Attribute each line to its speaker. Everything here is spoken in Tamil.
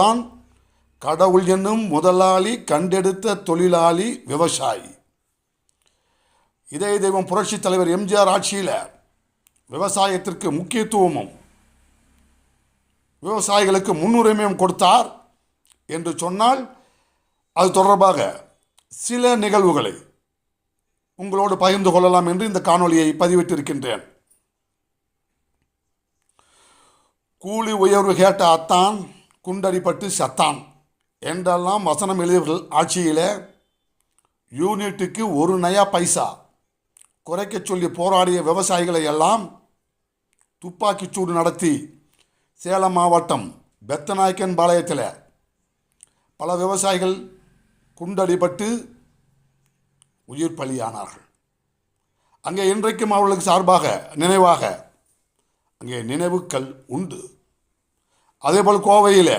Speaker 1: தான் கடவுள் என்னும் முதலாளி கண்டெடுத்த தொழிலாளி விவசாயி. இதய தெய்வம் புரட்சித் தலைவர் எம்ஜிஆர் ஆட்சியில் விவசாயத்திற்கு முக்கியத்துவமும் விவசாயிகளுக்கு முன்னுரிமையும் கொடுத்தார் என்று சொன்னால் அது தொடர்பாக சில நிகழ்வுகளை உங்களோடு பகிர்ந்து கொள்ளலாம் என்று இந்த காணொலியை பதிவிட்டிருக்கின்றேன். கூலி உயர்வு கேட்ட அத்தான் குண்டடிப்பட்டு சத்தான் என்றெல்லாம் வசனம் எழுதியவர்கள் ஆட்சியில் யூனிட்டுக்கு ஒரு நயா பைசா குறைக்கச் சொல்லி போராடிய விவசாயிகளை எல்லாம் துப்பாக்கிச் சூடு நடத்தி சேலம் மாவட்டம் பெத்தநாயக்கன் பாளையத்தில் பல விவசாயிகள் குண்டடிபட்டு உயிர் பலியானார்கள். அங்கே இன்றைக்கும் அவர்களுக்கு சார்பாக நினைவாக அங்கே நினைவுக்கள் உண்டு. அதேபோல் கோவையில்